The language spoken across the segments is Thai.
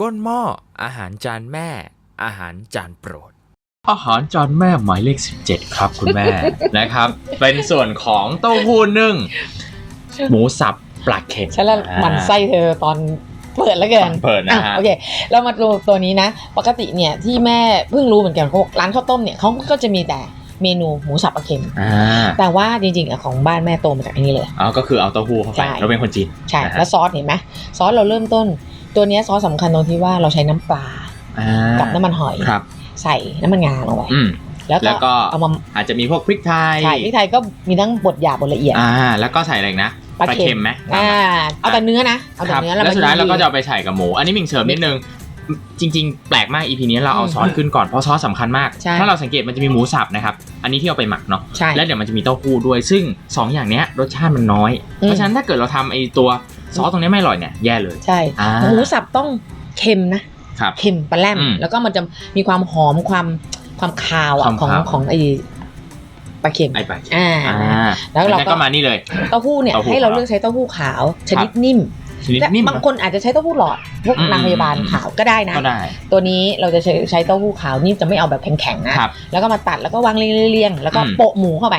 ก้นหม้ออาหารจานแม่ อาหารจานโปรด อาหารจานแม่หมายเลข 17 ครับคุณแม่ นะครับ เป็นส่วนของเต้าหู้นึ่ง หมูสับปลาเค็มฉันละหมันไส้เธอตอนเปิดแล้วเกินเปิดนะอะฮะโอเคเรามาดูตัวนี้นะ ปกติเนี่ยที่แม่เพิ่งรู้เหมือนกันเขาบอกร้านข้าวต้มเนี่ยเขาก็จะมีแต่เมนูหมูสับปลาเค็มอ่าแต่ว่าจริงๆอะของบ้านแม่โตมาจากอันนี้เลยเอาก็คือเอาเต้าหู้เข้าไปใช่เราเป็นคนจีนใช่นะฮะแล้วซอสเห็นไหมซอสเราเริ่มต้น ตัวเนี้ยซอสสำคัญตรงที่ว่าเราใช้น้ำปลาอ่ากับน้ำมันหอย ครับ ใส่น้ำมันงาลงไปอืม แล้วแล้วก็ ก็เอามาอาจจะมีพวกพริกไทยใช่พริกไทยก็มีทั้งบดหยาบบดละเอียด อ่า แล้วก็ใส่อะไรอีกนะปลาเค็ม ไหมอ่าเอาแต่เนื้อนะเอาแต่ครับเนื้อแล้วมาสุดท้ายเราก็จะยีเอาไปใส่กับหมู อันนี้มิงเสริมนิดนึง จริง ๆ แปลกมาก EP นี้เราเอาอืมซอสขึ้นก่อนเพราะซอสสำคัญมาก ใช่ ถ้าเราสังเกตมันจะมีหมูสับนะครับ อันนี้ที่เอาไปหมักเนาะ ใช่ แล้วเดี๋ยวมันจะมีเต้าหู้ด้วย ซึ่ง 2 อย่างเนี้ยรสชาติมันน้อย อืมเพราะฉะนั้นถ้าเกิดเราทำไอ้ตัว ซอสตรงนี้ไม่อร่อยเนี่ยแย่เลย ใช่อ่าหมูสับต้องเค็มนะครับเค็มปลาแรมอืมแล้วก็มันจะมีความหอมความความคาวคอะวามของคาวของไอปลาเค็มไอ้ไปอ่าอ่าแล้วเราก็จากนั้นก็มานี่เลยเต้าหู้เนี่ยเต้าหู้ให้เราขาวเลือกใช้เต้าหู้ขาว ชนิดนิ่มชนิดและนิ่มบางคนอาจจะใช้เต้าหู้หลอดพวกอืมนางพยาบาลขาวก็ได้นะก็ได้ตัวนี้เราจะใช้ใช้เต้าหู้ขาวนี่จะไม่เอาแบบแข็งๆนะครับแล้วก็มาตัดแล้วก็วางเรียงๆแล้วก็อืมโปะหมูเข้าไป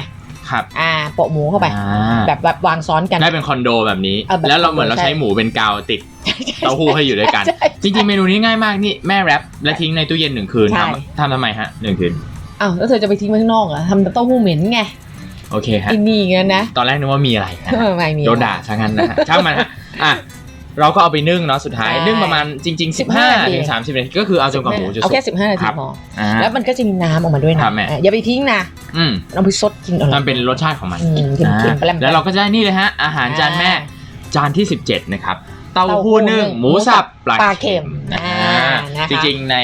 ครับ อ่าโปะหมูเข้าไป อ่า แบบแบบวางซ้อนกัน ได้เป็นคอนโดแบบนี้ เออแบบแล้วเราเหมือนเราใช่ใช้หมูเป็นกาวติด เต้าหู้ให้อยู่ด้วยกัน ใช่ จริงๆ เมนูนี้ง่ายมากนี่แม่แรปและทิ้งในตู้เย็นหนึ่งคืนใช่ ทำทำทำไมฮะหนึ่งคืน อ้าวแล้วเธอจะไปทิ้งไว้ข้างนอกเหรอทำเต้าหู้เหม็นไงโอเคฮะกินนี่งั้นนะตอนแรกนึกว่ามีอะไรฮะไม่มีโดนด่าซะงั้นนะฮะช่างมันฮะอะ เราก็เอาไปนึ่งเนาะสุดท้าย ใช่นึ่งประมาณจริง ๆ 15 15ถึง30นาทีก็คือเอาจนกว่าหมูจะเอาสุแค่กสิบห้านาคทีรับ พออ่า แล้วมันก็จะมีน้ำออกมาด้วยนะครับแม่ อะอย่าไปทิ้งนะอืมเอาไปซดกินอร่อยมันเป็นรสชาติของมัน อืมเค็มๆแปลมๆแล้วเราก็จะได้นี่เลยฮะ อาหารจานแม่อ่จานที่ 17 นะครับ เต้าเต้าหู้หู้นึ่งนึ่งหมูสับปลาปลาเค็มอ่าอ่านะคะจริงๆใน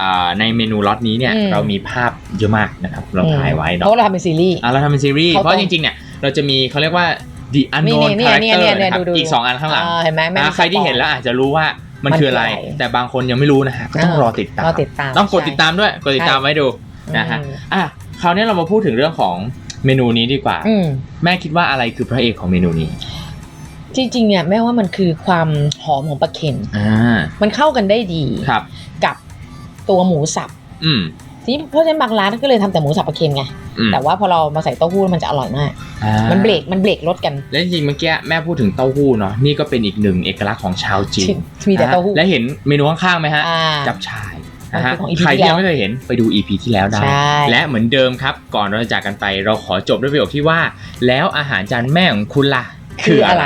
อ่าในเมนูล็อตนี้เนี่ย อืม เรามีภาพเยอะมากนะครับ เราถ่ายไว้เพเนาะราะเราทำเป็นซีรีส์ อะเราทำเป็นซีรีส์ เขาเพราะต้จองริงๆเนี่ยเราจะมีเขาเรียกว่า the นี่ unknown เนี่ยเนี่ย character เนี่ยเนี่ยนะครับดูดูอีก 2 อันข้างหลังเออเห็นไหมแม่อ่ามีใครที่สปอยเห็นแล้วอาจจะรู้ว่ามันมันคืออะไร คืออะไรแต่บางคนยังไม่รู้นะฮะก็ต้องอ่ารรอติดตามรอติดตามต้องกดใช่ติดตามด้วยกดติดตามไว้ดูนะฮะอืมอะคราวนี้เรามาพูดถึงเรื่องของเมนูนี้ดีกว่า อืม แม่คิดว่าอะไรคือพระเอกของเมนูนี้จริงๆ เนี่ยแม่ว่ามันคือความหอมของปลาเค็มอ่ามันเข้ากันได้ดี ครับ กับตัวหมูสับ อืม ทีนี้เพราะฉะนั้นบางร้านก็เลยทำแต่หมูสับปลาเค็มไง อืมแต่ว่าพอเรามาใส่เต้าหู้มันจะอร่อยมาก อ่ามันเบรกมันเบรกรสกันและจริงๆเมื่อกี้แม่พูดถึงเต้าหู้เนาะนี่ก็เป็นอีกหนึ่งเอกลักษณ์ของชาวจีนมีแต่เต้าหู้ นะฮะและเห็นเมนูข้างๆไหมฮะ อ่า จับชายนะฮะมันคือของ EP ใครที่ที่แล้วยังไม่เคยเห็นไปดู EP ที่แล้วได้ ใช่ และเหมือนเดิมครับ ก่อนเราจะจากกันไปเราขอจบด้วยประโยคที่ว่า แล้วอาหารจานแม่ของคุณล่ะ คืออะไร